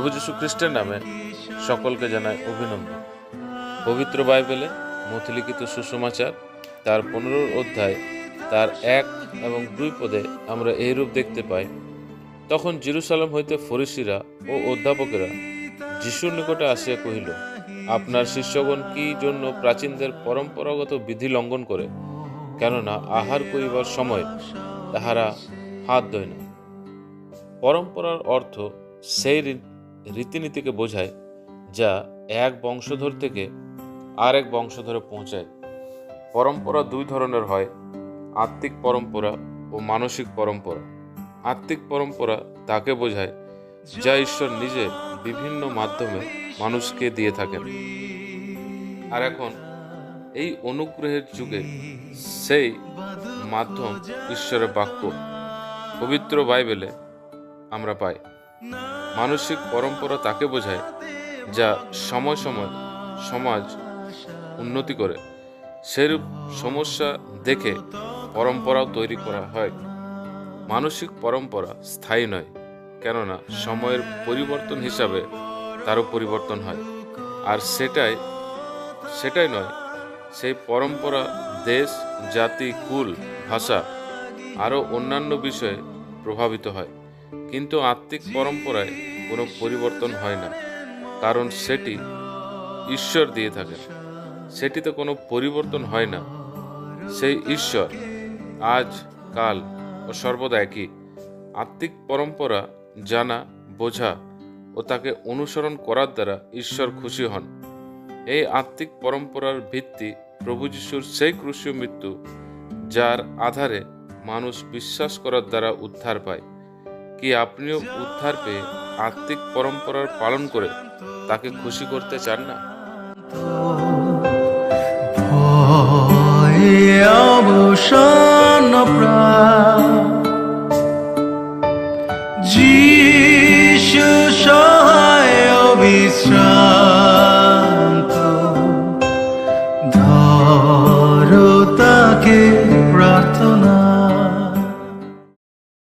প্রভু যীশু খ্রিস্টের নামে সকলকে জানাই অভিনন্দন। পবিত্র বাইবেলে মথিলিখিত সুসমাচার, তার পনেরো অধ্যায়, তার এক এবং দুই পদে আমরা এই রূপ দেখতে পাই, তখন জেরুসালাম হইতে ফরিসিরা ও অধ্যাপকেরা যিশুর নিকটে আসিয়া কহিল, আপনার শিষ্যগণ কি জন্য প্রাচীনদের পরম্পরাগত বিধি লঙ্ঘন করে? কেননা আহার করিবার সময় তাহারা হাত ধয় না পরম্পরার অর্থ সেই রীতিনীতিকে বোঝায়, যা এক বংশধর থেকে আরেক বংশধরে পৌঁছায়। পরম্পরা দুই ধরনের হয়, আত্মিক পরম্পরা ও মানসিক পরম্পরা। আত্মিক পরম্পরা তাকে বোঝায়, যা ঈশ্বর নিজে বিভিন্ন মাধ্যমে মানুষকে দিয়ে থাকেন। আর এখন এই অনুগ্রহের যুগে সেই মাধ্যম ঈশ্বরের বাক্য, পবিত্র বাইবেলে আমরা পাই। মানসিক পরম্পরা তাকে বোঝায়, যা সময় সময় সমাজ উন্নতি করে। সেরূপ সমস্যা দেখে পরম্পরাও তৈরি করা হয়। মানসিক পরম্পরা স্থায়ী নয়, কেননা সময়ের পরিবর্তন হিসাবে তারও পরিবর্তন হয়। আর সেটাই সেটাই নয়, সেই পরম্পরা, দেশ, জাতি, কুল, ভাষা আরও অন্যান্য বিষয়ে প্রভাবিত হয়। কিন্তু আত্মিক পরম্পরায় কোনো পরিবর্তন হয় না, কারণ সেটি ঈশ্বর দিয়ে থাকে সেটিতে কোনো পরিবর্তন হয় না। সেই ঈশ্বর আজ, কাল ও সর্বদা একই। আত্মিক পরম্পরা জানা, বোঝা ও তাকে অনুসরণ করার দ্বারা ঈশ্বর খুশি হন। এই আত্মিক পরম্পরার ভিত্তি প্রভু যিশুর সেই ক্রুশীয় মৃত্যু, যার আধারে মানুষ বিশ্বাস করার দ্বারা উদ্ধার পায়। কি আপনিও উদ্ধার পেয়ে আত্মিক পরম্পরার পালন করে তাকে খুশি করতে চান না? ভয়ে